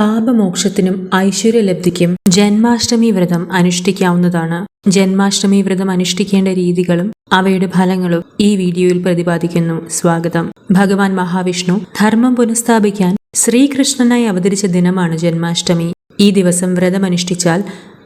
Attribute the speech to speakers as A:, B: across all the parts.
A: പാപമോക്ഷത്തിനും ഐശ്വര്യലബ്ധിക്കും ജന്മാഷ്ടമി വ്രതം അനുഷ്ഠിക്കാവുന്നതാണ്. ജന്മാഷ്ടമി വ്രതം അനുഷ്ഠിക്കേണ്ട രീതികളും അവയുടെ ഫലങ്ങളും ഈ വീഡിയോയിൽ പ്രതിപാദിക്കുന്നു. സ്വാഗതം. ഭഗവാൻ മഹാവിഷ്ണു ധർമ്മം പുനഃസ്ഥാപിക്കാൻ ശ്രീകൃഷ്ണനായി അവതരിച്ച ദിനമാണ് ജന്മാഷ്ടമി. ഈ ദിവസം വ്രതം വ്രതമനുഷ്ഠിച്ചാൽ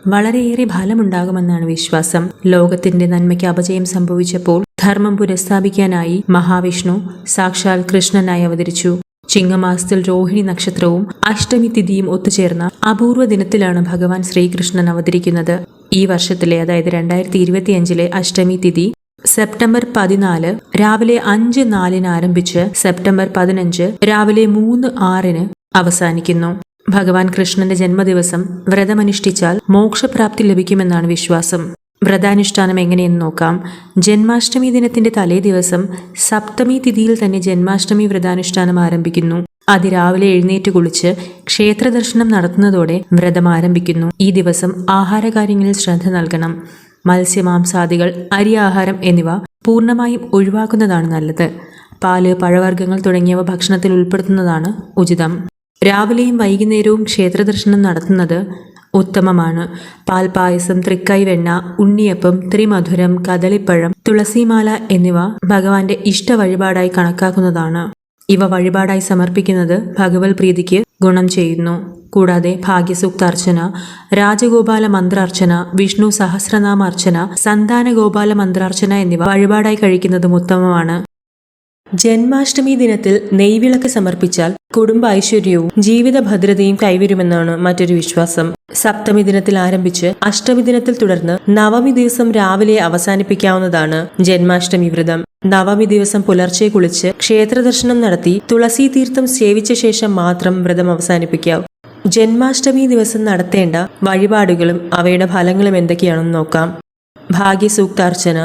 A: വളരെയേറെ ഫലമുണ്ടാകുമെന്നാണ് വിശ്വാസം. ലോകത്തിന്റെ നന്മയ്ക്ക് അപജയം സംഭവിച്ചപ്പോൾ ധർമ്മം പുനഃസ്ഥാപിക്കാനായി മഹാവിഷ്ണു സാക്ഷാൽ കൃഷ്ണനായി അവതരിച്ചു. ചിങ്ങമാസത്തിൽ രോഹിണി നക്ഷത്രവും അഷ്ടമി തിഥിയും ഒത്തുചേർന്ന അപൂർവ ദിനത്തിലാണ് ഭഗവാൻ ശ്രീകൃഷ്ണൻ അവതരിക്കുന്നത്. ഈ വർഷത്തിലെ അതായത് രണ്ടായിരത്തി ഇരുപത്തിയഞ്ചിലെ അഷ്ടമി തിഥി സെപ്റ്റംബർ പതിനാല് രാവിലെ അഞ്ച് നാലിന് ആരംഭിച്ച് സെപ്റ്റംബർ പതിനഞ്ച് രാവിലെ മൂന്ന് ആറിന് അവസാനിക്കുന്നു. ഭഗവാൻ കൃഷ്ണന്റെ ജന്മദിവസം വ്രതമനുഷ്ഠിച്ചാൽ മോക്ഷപ്രാപ്തി ലഭിക്കുമെന്നാണ് വിശ്വാസം. വ്രതാനുഷ്ഠാനം എങ്ങനെയെന്ന് നോക്കാം. ജന്മാഷ്ടമി ദിനത്തിന്റെ തലേ ദിവസം സപ്തമി തിഥിയിൽ തന്നെ ജന്മാഷ്ടമി വ്രതാനുഷ്ഠാനം ആരംഭിക്കുന്നു. അതിരാവിലെ എഴുന്നേറ്റ് കുളിച്ച് ക്ഷേത്ര ദർശനം നടത്തുന്നതോടെ വ്രതം ആരംഭിക്കുന്നു. ഈ ദിവസം ആഹാരകാര്യങ്ങളിൽ ശ്രദ്ധ നൽകണം. മത്സ്യമാംസാദികൾ അരി ആഹാരം എന്നിവ പൂർണമായും ഒഴിവാക്കുന്നതാണ് നല്ലത്. പാൽ പഴവർഗങ്ങൾ തുടങ്ങിയവ ഭക്ഷണത്തിൽ ഉൾപ്പെടുത്തുന്നതാണ് ഉചിതം. രാവിലെയും വൈകുന്നേരവും ക്ഷേത്രദർശനം നടത്തുന്നത് ഉത്തമമാണ്. പാൽപായസം തൃക്കൈ വെണ്ണ ഉണ്ണിയപ്പം ത്രിമധുരം കദളിപ്പഴം തുളസിമാല എന്നിവ ഭഗവാന്റെ ഇഷ്ട വഴിപാടായി കണക്കാക്കുന്നതാണ്. ഇവ വഴിപാടായി സമർപ്പിക്കുന്നത് ഭഗവത് പ്രീതിക്ക് ഗുണം ചെയ്യുന്നു. കൂടാതെ ഭാഗ്യസൂക്താർച്ചന രാജഗോപാല മന്ത്രാർച്ചന വിഷ്ണു സഹസ്രനാമ അർച്ചന സന്താന ഗോപാല മന്ത്രാർച്ചന എന്നിവ വഴിപാടായി കഴിക്കുന്നതും ഉത്തമമാണ്. ജന്മാഷ്ടമി ദിനത്തിൽ നെയ്വിളക്ക് സമർപ്പിച്ചാൽ കുടുംബ ഐശ്വര്യവും ജീവിത ഭദ്രതയും കൈവരുമെന്നാണ് മറ്റൊരു വിശ്വാസം. സപ്തമി ദിനത്തിൽ ആരംഭിച്ച് അഷ്ടമി ദിനത്തിൽ തുടർന്ന് നവമി ദിവസം രാവിലെ അവസാനിപ്പിക്കാവുന്നതാണ് ജന്മാഷ്ടമി വ്രതം. നവമി ദിവസം പുലർച്ചെ കുളിച്ച് ക്ഷേത്രദർശനം നടത്തി തുളസി തീർത്ഥം സേവിച്ച ശേഷം മാത്രം വ്രതം അവസാനിപ്പിക്കാവൂ ജന്മാഷ്ടമി ദിവസം നടത്തേണ്ട വഴിപാടുകളും അവയുടെ ഫലങ്ങളും എന്തൊക്കെയാണെന്ന് നോക്കാം. ഭാഗ്യസൂക്താർച്ചന.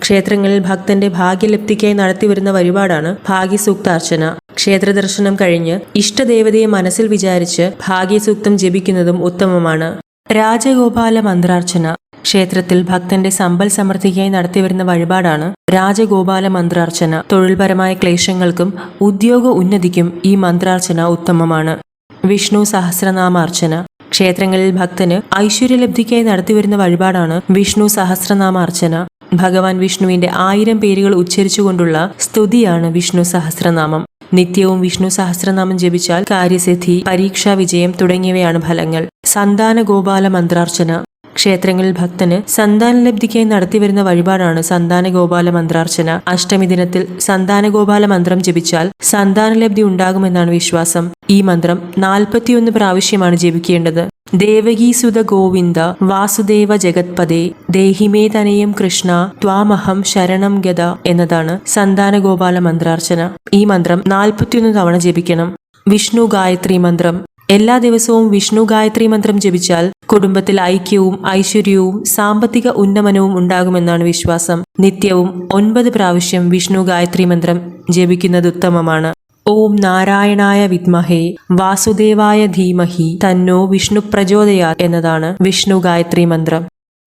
A: ക്ഷേത്രങ്ങളിൽ ഭക്തന്റെ ഭാഗ്യലബ്ധിക്കായി നടത്തിവരുന്ന വഴിപാടാണ് ഭാഗ്യസൂക്താർച്ചന. ക്ഷേത്ര ദർശനം കഴിഞ്ഞ് ഇഷ്ടദേവതയെ മനസ്സിൽ വിചാരിച്ച് ഭാഗ്യസൂക്തം ജപിക്കുന്നതും ഉത്തമമാണ്. രാജഗോപാല മന്ത്രാർച്ചന. ക്ഷേത്രത്തിൽ ഭക്തന്റെ സമ്പൽ സമൃദ്ധിക്കായി നടത്തിവരുന്ന വഴിപാടാണ് രാജഗോപാല മന്ത്രാർച്ചന. തൊഴിൽപരമായ ക്ലേശങ്ങൾക്കും ഉദ്യോഗ ഉന്നതിക്കും ഈ മന്ത്രാർച്ചന ഉത്തമമാണ്. വിഷ്ണു സഹസ്രനാമാർച്ചന. ക്ഷേത്രങ്ങളിൽ ഭക്തന് ഐശ്വര്യലബ്ധിക്കായി നടത്തിവരുന്ന വഴിപാടാണ് വിഷ്ണു സഹസ്രനാമാർച്ചന. ഭഗവാൻ വിഷ്ണുവിന്റെ ആയിരം പേരുകൾ ഉച്ചരിച്ചുകൊണ്ടുള്ള സ്തുതിയാണ് വിഷ്ണു സഹസ്രനാമം. നിത്യവും വിഷ്ണു സഹസ്രനാമം ജപിച്ചാൽ കാര്യസിദ്ധി പരീക്ഷാ വിജയം തുടങ്ങിയവയാണ് ഫലങ്ങൾ. സന്താന ഗോപാല മന്ത്രാർച്ചന. ക്ഷേത്രങ്ങളിൽ ഭക്തന് സന്താന ലബ്ധിക്കായി നടത്തിവരുന്ന വഴിപാടാണ് സന്താന ഗോപാല മന്ത്രാർച്ചന. അഷ്ടമി ദിനത്തിൽ സന്താന ഗോപാല മന്ത്രം ജപിച്ചാൽ സന്താന ലബ്ധി ഉണ്ടാകുമെന്നാണ് വിശ്വാസം. ഈ മന്ത്രം നാൽപ്പത്തിയൊന്ന് പ്രാവശ്യമാണ് ജപിക്കേണ്ടത്. ദേവകീസുത ഗോവിന്ദ വാസുദേവ ജഗത്പദേ ദേഹിമേ തനയം കൃഷ്ണ ത്വാമഹം ശരണം ഗത എന്നതാണ് സന്താന ഗോപാല മന്ത്രാർച്ചന. ഈ മന്ത്രം നാൽപ്പത്തിയൊന്ന് തവണ ജപിക്കണം. വിഷ്ണു ഗായത്രി മന്ത്രം. എല്ലാ ദിവസവും വിഷ്ണു ഗായത്രി മന്ത്രം ജപിച്ചാൽ കുടുംബത്തിൽ ഐക്യവും ഐശ്വര്യവും സാമ്പത്തിക ഉന്നമനവും ഉണ്ടാകുമെന്നാണ് വിശ്വാസം. നിത്യവും ഒൻപത് പ്രാവശ്യം വിഷ്ണു ഗായത്രി മന്ത്രം ജപിക്കുന്നത് ഉത്തമമാണ്. ഓം നാരായണായ വിദ്മഹേ വാസുദേവായ ധീമഹി തന്നോ വിഷ്ണു പ്രചോദയാ എന്നതാണ് വിഷ്ണു ഗായത്രി മന്ത്രം.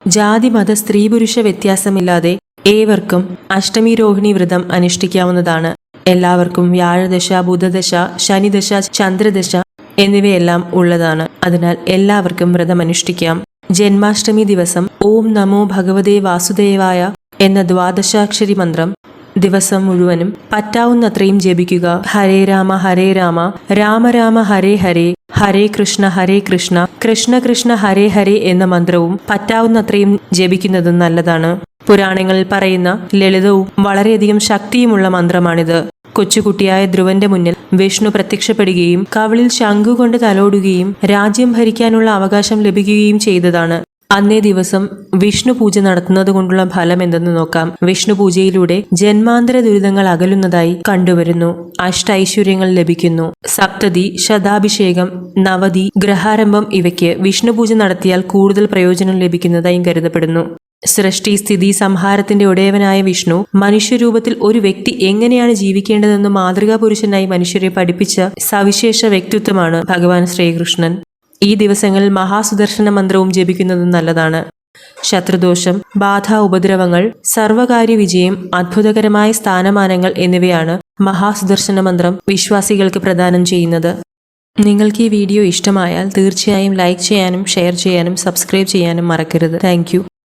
A: ജാതി മത സ്ത്രീ പുരുഷ വ്യത്യാസമില്ലാതെ ഏവർക്കും അഷ്ടമി രോഹിണി വ്രതം അനുഷ്ഠിക്കാവുന്നതാണ്. എല്ലാവർക്കും വ്യാഴദശ ബുധദശ ശനിദശ ചന്ദ്രദശ എന്നിവയെല്ലാം ഉള്ളതാണ്. അതിനാൽ എല്ലാവർക്കും വ്രതം അനുഷ്ഠിക്കാം. ജന്മാഷ്ടമി ദിവസം ഓം നമോ ഭഗവതേ വാസുദേവായ എന്ന ദ്വാദശാക്ഷരി മന്ത്രം ദിവസം മുഴുവനും പറ്റാവുന്നത്രയും ജപിക്കുക. ഹരേ രാമ ഹരേ രാമ. രാമ രാമ ഹരേ ഹരേ. ഹരേ കൃഷ്ണ ഹരേ കൃഷ്ണ. കൃഷ്ണ കൃഷ്ണ ഹരേ ഹരേ എന്ന മന്ത്രവും പറ്റാവുന്നത്രയും ജപിക്കുന്നതും നല്ലതാണ്. പുരാണങ്ങളിൽ പറയുന്ന ലളിതവും വളരെയധികം ശക്തിയുമുള്ള മന്ത്രമാണിത്. കൊച്ചുകുട്ടിയായ ധ്രുവന്റെ മുന്നിൽ വിഷ്ണു പ്രത്യക്ഷപ്പെടുകയും കവിളിൽ ശംഖുകൊണ്ട് തലോടുകയും രാജ്യം ഭരിക്കാനുള്ള അവകാശം ലഭിക്കുകയും ചെയ്തതാണ്. അന്നേ ദിവസം വിഷ്ണു പൂജ നടത്തുന്നത് കൊണ്ടുള്ള ഫലം എന്തെന്ന് നോക്കാം. വിഷ്ണു പൂജയിലൂടെ ജന്മാന്തര ദുരിതങ്ങൾ അകലുന്നതായി കണ്ടുവരുന്നു. അഷ്ടൈശ്വര്യങ്ങൾ ലഭിക്കുന്നു. സപ്തതി ശതാഭിഷേകം നവതി ഗ്രഹാരംഭം ഇവയ്ക്ക് വിഷ്ണു പൂജ നടത്തിയാൽ കൂടുതൽ പ്രയോജനം ലഭിക്കുന്നതായും കരുതപ്പെടുന്നു. സൃഷ്ടി സ്ഥിതി സംഹാരത്തിന്റെ ഉടയവനായ വിഷ്ണു മനുഷ്യരൂപത്തിൽ ഒരു വ്യക്തി എങ്ങനെയാണ് ജീവിക്കേണ്ടതെന്ന് മാതൃകാ പുരുഷനായി മനുഷ്യരെ പഠിപ്പിച്ച സവിശേഷ വ്യക്തിത്വമാണ് ഭഗവാൻ ശ്രീകൃഷ്ണൻ. ഈ ദിവസങ്ങളിൽ മഹാസുദർശന മന്ത്രവും ജപിക്കുന്നത് നല്ലതാണ്. ശത്രുദോഷം ബാധ ഉപദ്രവങ്ങൾ സർവകാര്യ വിജയം അത്ഭുതകരമായ സ്ഥാനമാനങ്ങൾ എന്നിവയാണ് മഹാസുദർശന മന്ത്രം വിശ്വാസികൾക്ക് പ്രദാനം ചെയ്യുന്നത്. നിങ്ങൾക്ക് ഈ വീഡിയോ ഇഷ്ടമായാൽ തീർച്ചയായും ലൈക്ക് ചെയ്യാനും ഷെയർ ചെയ്യാനും സബ്സ്ക്രൈബ് ചെയ്യാനും മറക്കരുത്. താങ്ക്